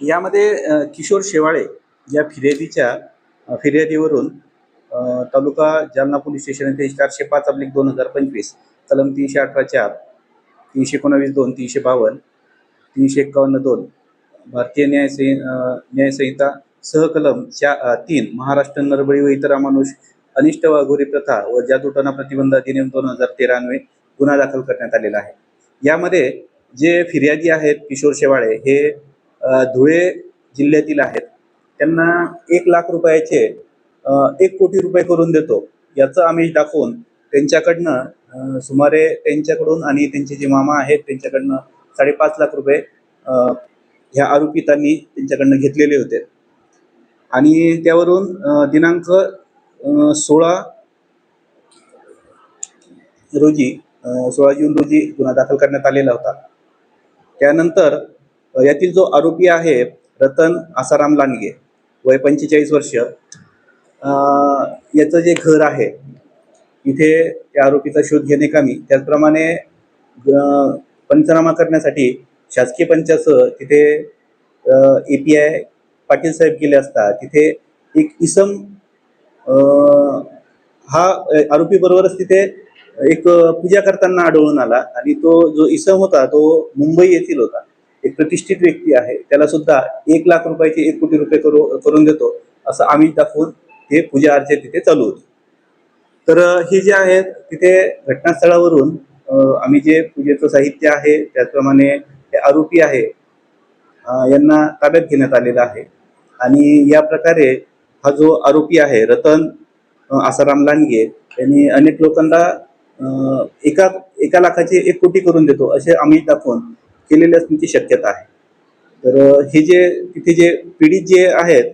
यामध्ये किशोर शेवाळे या फिर्यादीच्या फिर्यादीवरून तालुका जालना पोलीस स्टेशन येथे चारशे पाच अब्लिक दोन हजार पंचवीस कलम तीनशे अठरा चार तीनशे एकोणावीस दोन तीनशे बावन्न तीनशे एक्कावन्न दोन भारतीय न्याय न्यायसंहिता सहकलम चा तीन महाराष्ट्र नरबळी व इतर अमानुष अनिष्ट वाघोरी प्रथा व जादूटना प्रतिबंध अधिनियम दोन हजार तेरा गुन्हा दाखल करण्यात आलेला आहे. यामध्ये जे फिर्यादी आहेत किशोर शेवाळे हे धुळे जिल्ह्यातील आहेत. त्यांना एक लाख रुपयाचे एक कोटी रुपये करून देतो. याचं आमिष दाखवून त्यांच्याकडनं सुमारे त्यांच्याकडून आणि त्यांचे जे मामा आहेत त्यांच्याकडनं साडेपाच लाख रुपये ह्या आरोपितांनी त्यांच्याकडनं घेतलेले होते. आणि त्यावरून दिनांक सोळा रोजी सोळा जून रोजी गुन्हा दाखल करण्यात आलेला होता. त्यानंतर यातील जो आरोपी आहे रतन आसाराम लांडगे वय पंचेचाळीस वर्ष. याचं जे घर आहे इथे त्या आरोपीचा शोध घेणे कामी. त्याचप्रमाणे पंचनामा करण्यासाठी शासकीय पंचासह तिथे ए पी आय पाटील साहेब गेले असता तिथे एक इसम हा आरोपी बरोबरच तिथे एक पूजा करताना आढळून आला. आणि तो जो इसम होता तो मुंबई येथील होता. एक प्रतिष्ठित व्यक्ती आहे त्याला सुद्धा एक लाख रुपयाचे एक कोटी रुपये करू करून देतो असं आम्ही दाखवून हे पूजा अर्चा तिथे चालू होती. तर हे जे आहेत तिथे घटनास्थळावरून आम्ही जे पूजेचं साहित्य आहे त्याचप्रमाणे हे आरोपी आहे यांना ताब्यात घेण्यात आलेला आहे. आणि या प्रकारे हा जो आरोपी आहे रतन आसाराम लांडगे यांनी अनेक लोकांना एका एका लाखाचे एक कोटी करून देतो असे आम्ही दाखवून केलेली असण्याची शक्यता आहे. तर हे जे तिथे जे पीडित जे आहेत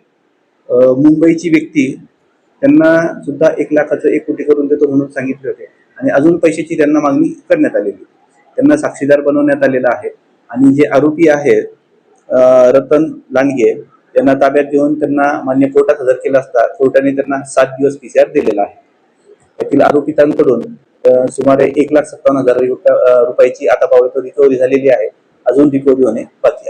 मुंबईची व्यक्ती त्यांना सुद्धा एक लाखाचं एक कोटी करून देतो म्हणून सांगितले होते. आणि अजून पैशाची त्यांना मागणी करण्यात आलेली. त्यांना साक्षीदार बनवण्यात आलेला आहे. आणि जे आरोपी आहेत रतन लांडगे त्यांना ताब्यात घेऊन त्यांना मान्य कोर्टात हजर केला असता कोर्टाने त्यांना सात दिवस पीसीआर दिलेला आहे. त्यातील आरोपितांकडून सुमारे एक लाख सत्तावन्न हजार रुपया- रुपयाची आता पावतो रिकव्हरी झालेली आहे. अजून रिकव्हरी होणे बाकी